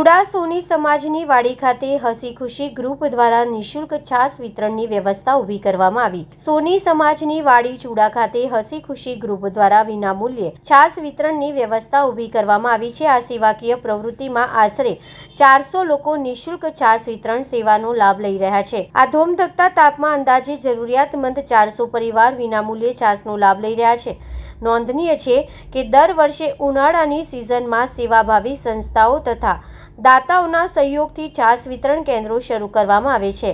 ચુડા સોની સમાજની વાડી ખાતે હસી ખુશી ગ્રુપ દ્વારા નિઃશુલ્ક છાસ વિતરણની વ્યવસ્થા ઊભી કરવામાં આવી. સોની સમાજની વાડી ચુડા ખાતે હસી ખુશી ગ્રુપ દ્વારા વિનામૂલ્યે છાસ વિતરણની વ્યવસ્થા ઊભી કરવામાં આવી છે. આ સેવાકીય પ્રવૃત્તિમાં આશરે ચારસો લોકો નિઃશુલ્ક છાસ વિતરણ સેવાનો લાભ લઈ રહ્યા છે. આ ધોમધકતા તાપમાં અંદાજે જરૂરિયાતમંદ ચારસો પરિવાર વિનામૂલ્યે છાસનો લાભ લઈ રહ્યા છે. નોંધનીય છે કે દર વર્ષે ઉનાળાની સિઝનમાં સેવાભાવી સંસ્થાઓ તથા દાતાઓના સહયોગથી છાસ વિતરણ કેન્દ્રો શરૂ કરવામાં આવે છે.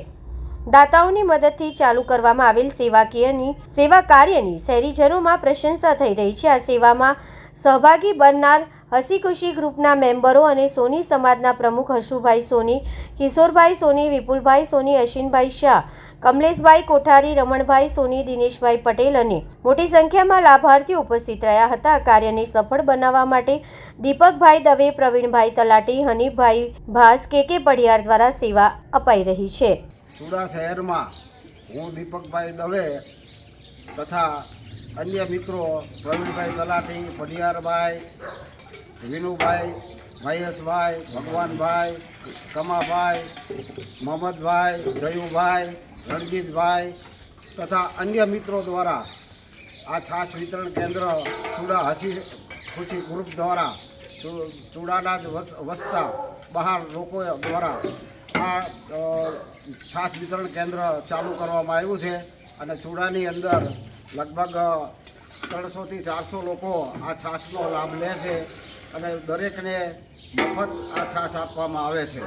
દાતાઓની મદદથી ચાલુ કરવામાં આવેલ સેવાકીયની, સેવા કાર્યની શહેરીજનોમાં પ્રશંસા થઈ રહી છે. આ સેવામાં સહભાગી બનનાર હસી ખુશી ગ્રુપના મેમ્બરો અને સોની સમાજના પ્રમુખ હર્ષુભાઈ સોની, કિશોરભાઈ સોની, વિપુલભાઈ સોની, અશ્વિનભાઈ શાહ, કમલેશભાઈ કોઠારી, રમણભાઈ સોની, દિનેશભાઈ પટેલ અને મોટી સંખ્યામાં લાભાર્થીઓ ઉપસ્થિત રહ્યા હતા. કાર્યને સફળ બનાવવા માટે દીપકભાઈ દવે, પ્રવીણભાઈ તલાટી, હનીફભાઈ ભાસ, કે કે પડિયાર દ્વારા સેવા અપાઈ રહી છે. હું દીપકભાઈ દવે તથા અન્ય મિત્રો પ્રવીણભાઈ તલાટી પઢિયારભાઈ વિનુભાઈ, મહેશભાઈ, ભગવાનભાઈ, કમાભાઈ મોહમ્મદભાઈ જયુભાઈ, રણજીતભાઈ તથા અન્ય મિત્રો દ્વારા આ છાશ વિતરણ કેન્દ્ર ચૂડા હસી ખુશી ગ્રુપ દ્વારા ચૂડાના જ વસ- વસતા બહાર લોકો દ્વારા આ છાશ વિતરણ કેન્દ્ર ચાલુ કરવામાં આવ્યું છે અને ચૂડાની અંદર લગભગ ત્રણસોથી ચારસો લોકો આ છાશનો લાભ લે છે. અને દરેકને મફત આ છાશ આપવામાં આવે છે.